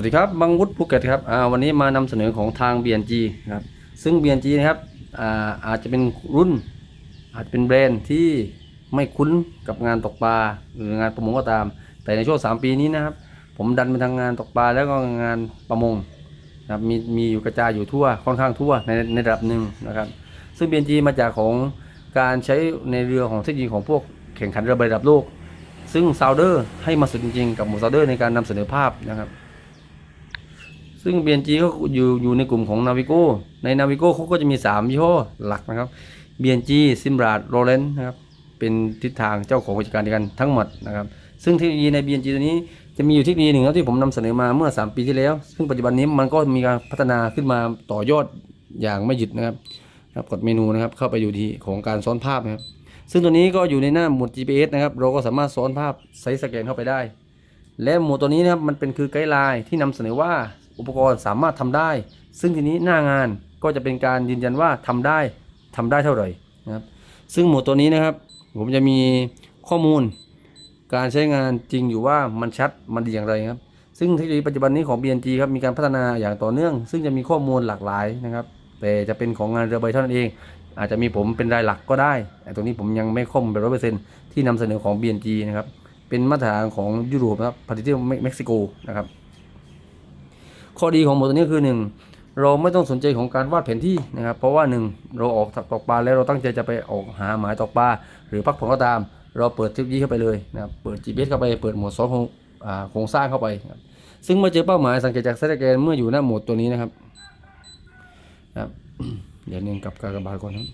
วัสดีครับบังวุฒิภูเก็ตครับวันนี้มานำเสนอของทาง BNG นะครับซึ่ง BNG นะครับอาอาจจะเป็นรุ่น อาจจะเป็นแบรนด์ที่ไม่คุ้นกับงานตกปลาหรืองานประมงก็ตาม แต่ในช่วง 3 ปีนี้นะครับ ผมดันไปทางงานตกปลาแล้วก็งานประมงนะครับมีมีอยู่กระจายอยู่ทั่วค่อนข้างทั่วในในระดับหนึ่งนะครับซึ่ง BNG มาจากของการใช้ในเรือของเทคโนโลยีของพวกแข่งขันเรือใบระดับโลก ซึ่งซาวเดอร์ให้มาสุดจริงๆกับหมูซาวเดอร์ในการนำเสนอภาพนะครับ ซึ่ง BNG ก็อยู่อยู่ในกลุ่มของ Navigo ใน Navigo เขาก็จะมี 3 ยี่ห้อหลักนะครับ BNG Simrad Roland นะครับ เป็นทิศทางเจ้าของกิจการเดียวกันทั้งหมดนะครับ ซึ่งเทคโนโลยีใน BNG ตัวนี้จะมีอยู่เทคโนโลยีหนึ่งครับที่ผมนำเสนอมาเมื่อ 3 ปีที่แล้ว ซึ่งปัจจุบันนี้มันก็มีการพัฒนาขึ้นมาต่อยอดอย่างไม่หยุดนะครับครับกดเมนูนะครับเข้าไปอยู่ที่ของการซ้อนภาพนะครับ ซึ่งตัวนี้ก็อยู่ในหน้าหมวด GPS นะครับ เราก็สามารถซ้อนภาพไซส์สแกนเข้าไปได้ และหมวดตัวนี้นะครับมันเป็นคือไกด์ไลน์ที่นำเสนอว่า อุปกรณ์สามารถทำได้ ซึ่งทีนี้หน้างานก็จะเป็นการยืนยันว่าทำได้ทำได้เท่าไหร่นะครับ ซึ่งหมวดตัวนี้นะครับ ผมจะมีข้อมูล การใช้งานจริงอยู่ว่ามันชัดมันดีอย่างไรครับ ซึ่งเทคโนโลยีปัจจุบันนี้ของ BNG ครับมีการพัฒนาอย่างต่อเนื่อง ซึ่งจะมีข้อมูลหลากหลายนะครับ แต่จะเป็นของงานเรือใบเท่านั้นเอง อาจจะมีผมเป็นรายหลักก็ได้แต่ตรงนี้ผมยังไม่ข้อมูลเป็นร้อยเปอร์เซ็นต์ที่นำเสนอของ BNG นะครับเป็นมาตรฐานของยุโรปนะครับผลิตที่เม็กซิโกนะครับ ข้อดีของหมดตัวนี้คือหนึ่งเราไม่ต้องสนใจของการวาดแผนที่นะครับ เพราะว่าหนึ่งเราออกตกปลาแล้วเราตั้งใจจะไปออกหาหมายตกปลาหรือพักผ่อนก็ตาม เราเปิดเทคโนโลยีเข้าไปเลยนะครับเปิด GPS เข้าไปเปิดหมวดซอฟของโครงสร้างเข้าไปครับซึ่งเมื่อเจอเป้าหมายสังเกตจากสแกนเมื่ออยู่หน้าหมดตัวนี้นะครับนะครับเดี๋ยวนึงกลับกากบาทก่อนนะครับ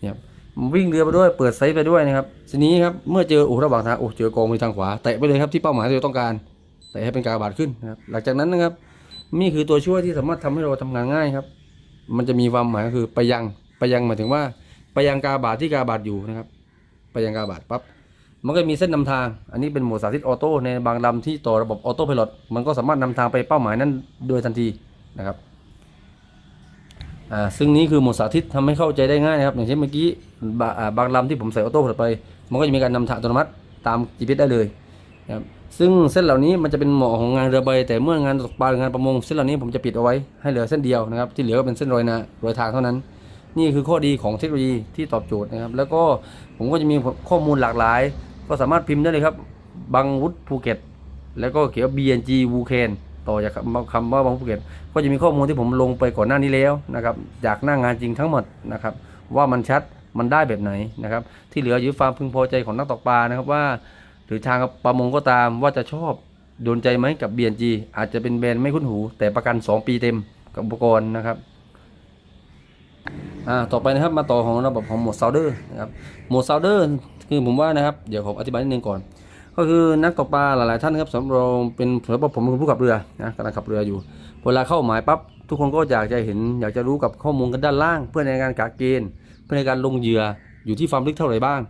เนี่ยวิ่งเรือไปด้วยเปิดไซส์ไปด้วยนะครับทีนี้ครับเมื่อเจอโอ้ระหว่างทางโอ้เจอกองมือทางขวาแตะไปเลยครับที่เป้าหมายที่เราต้องการ แต่ให้เป็นกากบาทขึ้นนะครับหลังจากนั้นนะครับนี่คือตัวช่วยที่สามารถทำให้เราทำงานง่ายครับ มันจะมีความหมายก็คือไปยังไปยังหมายถึงว่า ไปยังกาบาทที่กาบาทอยู่นะครับ ไปยังกาบาทปั๊บมันก็มีเส้นนำทาง อันนี้เป็นโหมดสาธิตออโต้ในบางลำที่ต่อระบบออโต้พ i l o t มันก็สามารถนำทางไปเป้าหมายนั้นโดยทันทีนะครับอ่าซึ่งนี้คือโหมดสาธิตทำให้เข้าใจได้ง่ายนะครับ อย่างเช่นเมื่อกี้บางลำที่ผมใส่ออโต้พ i l o t ไป มันก็จะมีการนำทางอัตโนมัติตาม GPS ได้เลยนะครับ ซึ่งเส้นเหล่านี้มันจะเป็นเหมาะของงานเรือใบ แต่เมื่องานตกปลาหรืองานประมงเส้นเหล่านี้ผมจะปิดเอาไว้ให้เหลือเส้นเดียวนะครับ ที่เหลือก็เป็นเส้นรอยนารอยทางเท่านั้น นี่คือข้อดีของเทคโนโลยีที่ตอบโจทย์นะครับ แล้วก็ผมก็จะมีข้อมูลหลากหลาย ก็สามารถพิมพ์ได้เลยครับบังวุฒิภูเก็ตแล้วก็เขียน BNG วูเคนต่อจากคำว่าบังวุฒิภูเก็ตก็จะมีข้อมูลที่ผมลงไปก่อนหน้านี้แล้วนะครับจากหน้างานจริงทั้งหมดนะครับว่ามันชัดมันได้แบบไหนนะครับที่เหลืออยู่ความพึงพอใจของนักตกปลานะครับว่า หรือทางประมงก็ตามว่าจะชอบโดนใจไหมกับ BNG อาจจะเป็นแบรนด์ไม่คุ้นหู แต่ประกัน 2 ปีเต็มกับอุปกรณ์นะครับอ่าต่อไปนะครับมาต่อของระบบของโหมดซาวเดอร์นะครับโหมดซาวเดอร์คือผมว่านะครับเดี๋ยวผมอธิบายนิดนึงก่อน ก็คือนักตกปลาหลายๆท่านครับสำหรับเราเป็นสำหรับผมเป็นผู้ขับเรือนะกำลังขับเรืออยู่ เวลาเข้าหมายปั๊บทุกคนก็อยากจะเห็น อยากจะรู้กับข้อมูลกันด้านล่าง เพื่อในการกะเกณฑ์เพื่อในการลงเหยื่ออยู่ที่ความลึกเท่าไหร่บ้าง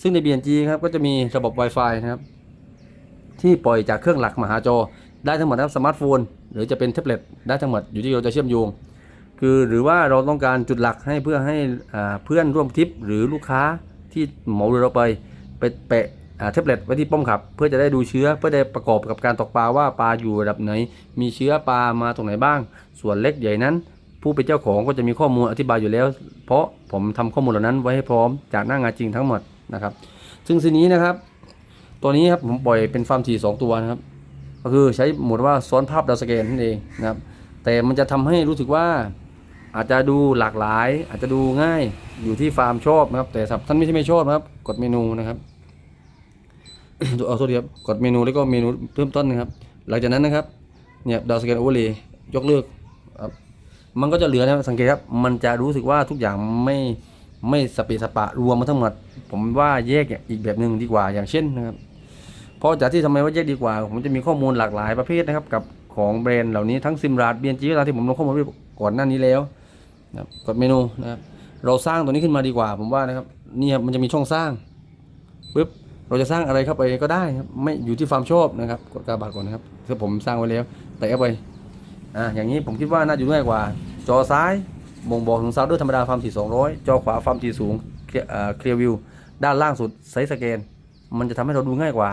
ซึ่งใน BNG ครับก็จะมีระบบ Wi-Fi นะครับที่ปล่อยจากเครื่องหลักมาหาจอ ได้ทั้งหมดนะครับสมาร์ทโฟน หรือจะเป็นแท็บเล็ตได้ทั้งหมดอยู่ที่เราจะเชื่อมโยง คือหรือว่าเราต้องการจุดหลักให้เพื่อให้เพื่อนร่วมทริปหรือลูกค้าที่เหมาเรือเราไปไปแปะแท็บเล็ตไว้ที่ป้อมขับ เพื่อจะได้ดูเชื้อเพื่อได้ประกอบกับการตกปลาว่าปลาอยู่ระดับไหน มีเชื้อปลามาตรงไหนบ้าง ส่วนเล็กใหญ่นั้น ผู้เป็นเจ้าของก็จะมีข้อมูลอธิบายอยู่แล้ว เพราะผมทำข้อมูลเหล่านั้นไว้ให้พร้อมจากหน้างานจริงทั้งหมด นะครับ ซึ่งสิ่งนี้นะครับ ตัวนี้ครับผมปล่อยเป็นฟาร์มทีสองตัวนะครับ ก็คือใช้หมดว่าซ้อนภาพดาวสแกนนั่นเองนะครับ แต่มันจะทำให้รู้สึกว่าอาจจะดูหลากหลาย อาจจะดูง่ายอยู่ที่ฟาร์มชอบนะครับ แต่สำหรับท่านไม่ใช่ไม่ชอบนะครับ กดเมนูนะครับเอาโทษทีครับกดเมนูแล้วก็เมนูเริ่มต้นนะครับ หลังจากนั้นนะครับเนี่ยดาวสแกนโอเวอร์เลยยกเลิกครับมันก็จะเหลือนะสังเกตครับ มันจะรู้สึกว่าทุกอย่างไม่ ไม่สเปสปะรวมมาทั้งหมด ผมว่าแยกอีกแบบหนึ่งดีกว่าอย่างเช่นนะครับเพราะจากที่ทำไมว่าแยกดีกว่า ผมจะมีข้อมูลหลากหลายประเภทนะครับ กับของแบรนด์เหล่านี้ทั้งซิมราดเบียนจีตามที่ผมลงข้อมูลไว้ก่อนหน้านี้แล้วนะกดเมนูนะครับเราสร้างตัวนี้ขึ้นมาดีกว่า ผมว่านะครับนี่ครับมันจะมีช่องสร้างปึ๊บเราจะสร้างอะไรเข้าไปก็ได้ครับไม่อยู่ที่ความชอบนะครับกดกาบาทก่อนนะครับคือผมสร้างไว้แล้วแต่เข้าไปอ่าอย่างนี้ผมคิดว่าน่าจะง่ายกว่า จอซ้าย บ่งบอกถึงซาวดอร์ธรรมดาความถี่200 จอขวาความถี่สูงเคลียร์วิวด้านล่างสุดไซส์สแกน มันจะทำให้เราดูง่ายกว่า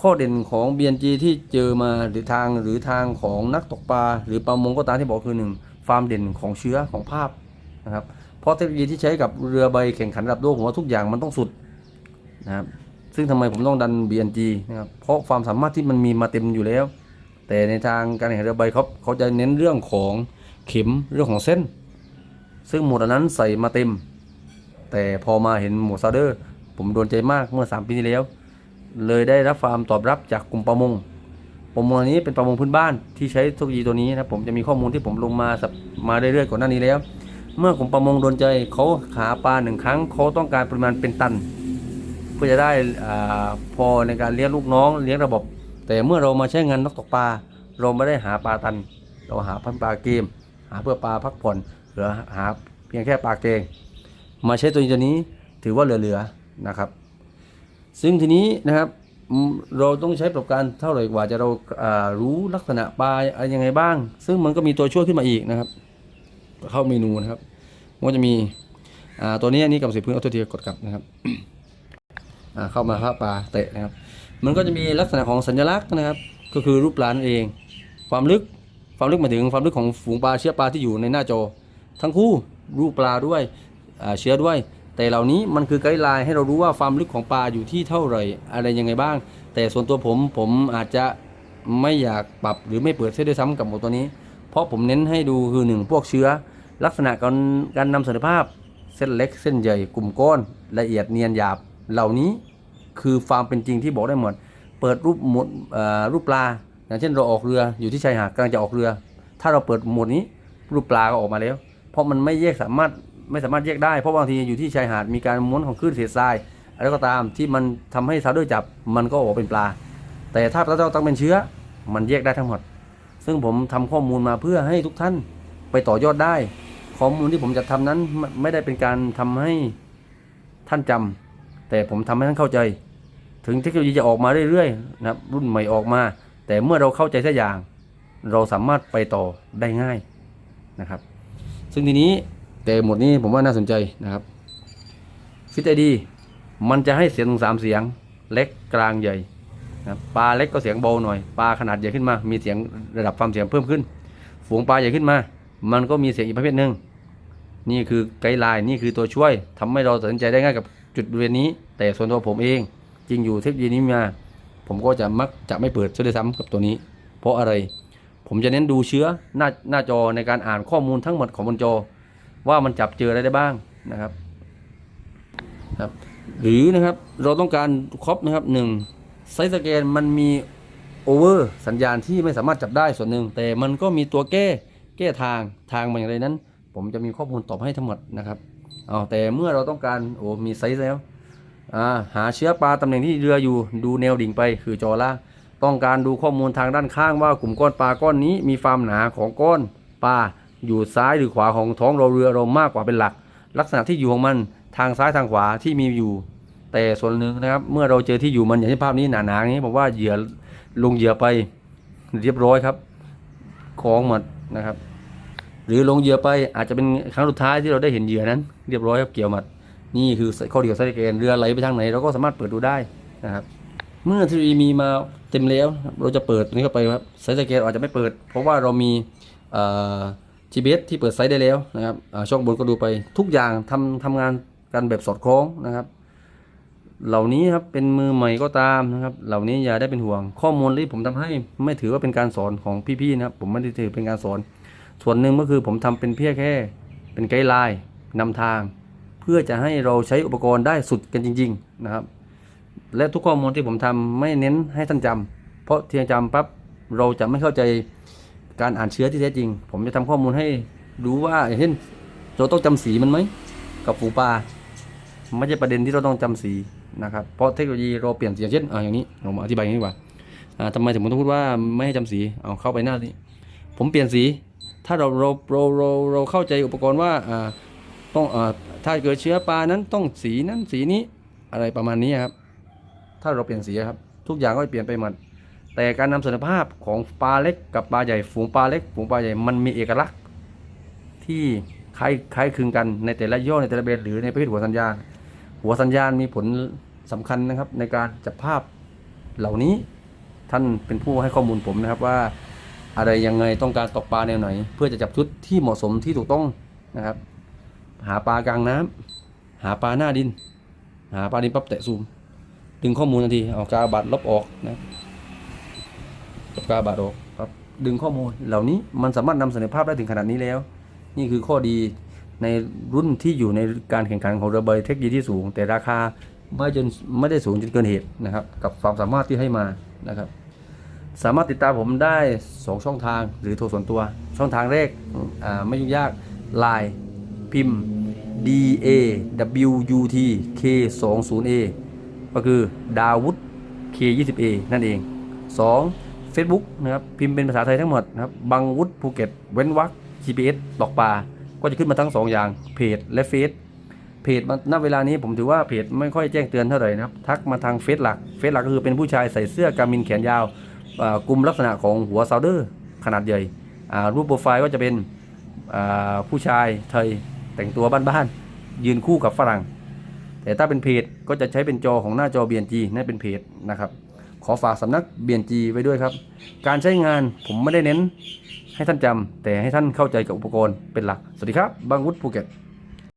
ข้อเด่นของ BNG ที่เจอมาหรือทางหรือทางของนักตกปลาหรือประมงก็ตามที่บอกคือหนึ่งความเด่นของเชื้อของภาพนะครับเพราะเทคโนโลยีที่ใช้กับเรือใบแข่งขันระดับโลกผมว่าทุกอย่างมันต้องสุดนะครับซึ่งทำไมผมต้องดัน BNG นะครับเพราะความสามารถที่มันมีมาเต็มอยู่แล้ว แต่ในทางการแข่งเรือใบเขาเขาจะเน้นเรื่องของเข็มเรื่องของเส้น ซึ่งหมวดอันนั้นใส่มาเต็ม แต่พอมาเห็นหมวดซาเดอร์ ผมโดนใจมากเมื่อ 3 ปีที่แล้ว เลยได้รับความตอบรับจากกลุ่มประมงประมงอันนี้เป็นประมงพื้นบ้านที่ใช้เทคโนโลยีตัวนี้นะผมจะมีข้อมูลที่ผมลงมามาเรื่อยๆก่อนหน้านี้แล้ว เมื่อกลุ่มประมงโดนใจเขาหาปลาหนึ่งครั้งเขาต้องการปริมาณเป็นตัน เพื่อจะได้อพอในการเลี้ยงลูกน้องเลี้ยงระบบ แต่เมื่อเรามาใช้งานนกตกปลาเราไม่ได้หาปลาตัน เราหาพันปลาเกม หาเพื่อปลาพักผ่อน หรือหาเพียงแค่ปลาเกงมาใช้ตัวนี้ตัวนี้ถือว่าเหลือๆนะครับ ซึ่งทีนี้นะครับเราต้องใช้ประสบการณ์เท่าไหร่กว่าจะเราารู้ลักษณะปลาอะไรยังไงบ้าง ซึ่งมันก็มีตัวช่วยขึ้นมาอีกนะครับ เข้าเมนูนะครับมันก็จะมีตัวนี้นนี้กับสีพื้นเอาตัวทีกดกลับนะครับเข้ามาครับปลาเตะนะครับ มันก็จะมีลักษณะของสัญลักษณ์นะครับ ก็คือรูปปลานั่นเอง ความลึกความลึกมาถึงความลึกของฝูงปลาเชื้อปลาที่อยู่ในหน้าจอ ทั้งคู่รูปปลาด้วยเชื้อด้วย แต่เหล่านี้มันคือไกด์ไลน์ให้เรารู้ว่าความลึกของปลาอยู่ที่เท่าไหร่อะไรยังไงบ้าง แต่ส่วนตัวผมผมอาจจะไม่อยากปรับหรือไม่เปิดเส้นด้วยซ้ำกับหมดตัวนี้ เพราะผมเน้นให้ดูคือหนึ่งพวกเชื้อ ลักษณะการการนำเสนอภาพเส้นเล็กเส้นใหญ่กลุ่มก้อนละเอียดเนียนหยาบเหล่านี้คือความเป็นจริงที่บอกได้หมด เปิดรูปหมดรูปปลาอย่างเช่นเราออกเรืออยู่ที่ชายหาดกำลังจะออกเรือ ถ้าเราเปิดหมดนี้รูปปลาก็ออกมาแล้ว เพราะมันไม่แยกสามารถไม่สามารถแยกได้ เพราะบางทีอยู่ที่ชายหาดมีการม้วนของคลื่นเศษทรายอะไรก็ตามที่มันทำให้ซาดอร์จับมันก็ออกเป็นปลา แต่ถ้าเราต้องเป็นเชื้อมันแยกได้ทั้งหมด ซึ่งผมทำข้อมูลมาเพื่อให้ทุกท่านไปต่อยอดได้ ข้อมูลที่ผมจะทำนั้นไม่ได้เป็นการทำให้ท่านจำแต่ผมทำให้ท่านเข้าใจ ถึงเทคโนโลยีจะออกมาเรื่อยๆนะครับรุ่นใหม่ออกมา แต่เมื่อเราเข้าใจสักอย่าง เราสามารถไปต่อได้ง่ายนะครับ ซึ่งทีนี้แต่หมดนี้ผมว่าน่าสนใจนะครับฟิตไอดีมันจะให้เสียงถึงสามเสียงเล็กกลางใหญ่นะปลาเล็กก็เสียงเบาหน่อยปลาขนาดใหญ่ขึ้นมา มีเสียงระดับความเสียงเพิ่มขึ้น ฝูงปลาใหญ่ขึ้นมา มันก็มีเสียงอีกประเภทหนึ่งนี่คือไกด์ไลน์นี่คือตัวช่วยทำให้เราตัดสินใจได้ง่ายกับจุดบริเวณนี้ แต่ส่วนตัวผมเอง จริงอยู่เทคโนโลยีนี้มา ผมก็จะมักจะไม่เปิดซะด้วยซ้ำกับตัวนี้ เพราะอะไร ผมจะเน้นดูเชื้อหน้าหน้าจอในการอ่านข้อมูลทั้งหมดของบนจอ ว่ามันจับเจออะไรได้บ้างนะครับครับ หรือนะครับเราต้องการครอบนะครับหนึ่งไซส์สแกนมันมีโอเวอร์สัญญาณที่ไม่สามารถจับได้ส่วนหนึ่ง แต่มันก็มีตัวแก้แก้ทางทางมันอย่างไรนั้น ผมจะมีข้อมูลตอบให้ทั้งหมดนะครับเอาแต่เมื่อเราต้องการโอ้มีไซส์แล้วอ่าหาเชื้อปลาตำแหน่งที่เรืออยู่ดูแนวดิ่งไปคือจอล่าง ต้องการดูข้อมูลทางด้านข้างว่ากลุ่มก้อนปลาก้อนนี้มีความหนาของก้อนปลาอยู่ซ้ายหรือขวาของท้องเราเรือเรามากกว่าเป็นหลัก ลักษณะที่อยู่ของมันทางซ้ายทางขวาที่มีอยู่ แต่ส่วนหนึ่งนะครับ เมื่อเราเจอที่อยู่มันอย่างที่ภาพนี้หนาๆนี้ผมว่าเหยื่อลงเหยื่อไปเรียบร้อยครับของหมดนะครับ หรือลงเหยื่อไปอาจจะเป็นครั้งสุดท้ายที่เราได้เห็นเหยื่อนั้น เรียบร้อยครับเกี่ยวหมัดนี่คือข้อดีของไซต์สแกนเรือไหลไปทางไหนเราก็สามารถเปิดดูได้นะครับ เมื่อทีวีมีมาเต็มแล้ว เราจะเปิดนี้เข้าไปครับไซส์สแกนอาจจะไม่เปิด เพราะว่าเรามีเอ่อ GPS ที่เปิดไซส์ได้แล้วนะครับช่องบนก็ดูไปทุกอย่างทำทำงานกันแบบสอดคล้องนะครับ เหล่านี้ครับเป็นมือใหม่ก็ตามนะครับ เหล่านี้อย่าได้เป็นห่วง ข้อมูลที่ผมทำให้ไม่ถือว่าเป็นการสอนของพี่ๆนะครับ ผมไม่ได้ถือเป็นการสอน ส่วนหนึ่งก็คือผมทำเป็นเพียงแค่ เป็นไกด์ไลน์นำทาง เพื่อจะให้เราใช้อุปกรณ์ได้สุดกันจริง ๆ นะครับ และทุกข้อมูลที่ผมทำไม่เน้นให้ท่านจำเพราะเทียงจำปั๊บเราจะไม่เข้าใจการอ่านเชื้อที่แท้จริง ผมจะทำข้อมูลให้รู้ว่าอย่างเช่นเราต้องจำสีมันไหมกับฝูปลาไม่ใช่ประเด็นที่เราต้องจำสีนะครับเพราะเทคโนโลยีเราเปลี่ยนสีอย่างเช่นอ่าอย่างนี้ผมอธิบายอย่างนี้ดีกว่าอ่าทำไมถึงผมต้องพูดว่าไม่ให้จำสีเอาเข้าไปหน้านี้ผมเปลี่ยนสี ถ้าเราเราเราเราเราเข้าใจอุปกรณ์ว่าอ่าต้องอ่าถ้าเกิดเชื้อปลานั้นต้องสีนั้นสีนี้อะไรประมาณนี้ครับ ถ้าเราเปลี่ยนสีครับทุกอย่างก็จะเปลี่ยนไปหมดแต่การนำเสนอภาพของปลาเล็กกับปลาใหญ่ฝูงปลาเล็กฝูงปลาใหญ่มันมีเอกลักษณ์ ที่คล้ายคล้ายคลึงกันในแต่ละย่อในแต่ละเบสหรือในประเภทหัวสัญญาณ หัวสัญญาณมีผลสำคัญนะครับ ในการจับภาพเหล่านี้ท่านเป็นผู้ให้ข้อมูลผมนะครับว่า อะไรยังไงต้องการตกปลาแนวไหน เพื่อจะจับชุดที่เหมาะสมที่ถูกต้องนะครับ หาปลากลางน้ำหาปลาหน้าดิน หาปลาดินปั๊บแตะซูม ดึงข้อมูลทันทีเอากาบัตรลบออกนะลบกาบัตรออกครับดึงข้อมูลเหล่านี้มันสามารถนำเสนอภาพได้ถึงขนาดนี้แล้ว นี่คือข้อดีในรุ่นที่อยู่ในการแข่งขันของเรือใบเทคโนโลยีที่สูง แต่ราคาไม่จนไม่ได้สูงจนเกินเหตุนะครับ กับความสามารถที่ให้มานะครับ สามารถติดตามผมได้ 2 ช่องทางหรือโทรส่วนตัว ช่องทางแรกไม่ยุ่งยาก Line พิมพ์ D A W U T K 2 0 A ก็คือดาวุฒ K 2 0 A นั่นเอง 2. Facebook นะครับพิมพ์เป็นภาษาไทยทั้งหมดนะครับบังวุฒภูเก็ตเว้นวรรค GPS ตอกปลาก็จะขึ้นมาทั้ง 2 อย่างเพจและเฟซเพจณเวลานี้ผมถือว่าเพจไม่ค่อยแจ้งเตือนเท่าไหร่นะครับ ทักมาทางเฟซหลักเฟซหลักก็คือเป็นผู้ชายใส่เสื้อกามินแขนยาวกลุ่มลักษณะของหัวซาวเดอร์ขนาดใหญ่รูปโปรไฟล์ก็จะเป็นผู้ชายไทยแต่งตัวบ้านๆยืนคู่กับฝรั่ง แต่ถ้าเป็นเพจก็จะใช้เป็นจอของหน้าจอ BNG นั่นเป็นเพจนะครับ ขอฝากสำนัก BNG ไว้ด้วยครับ การใช้งานผมไม่ได้เน้นให้ท่านจำแต่ให้ท่านเข้าใจกับอุปกรณ์เป็นหลัก สวัสดีครับบางวุฒิภูเก็ต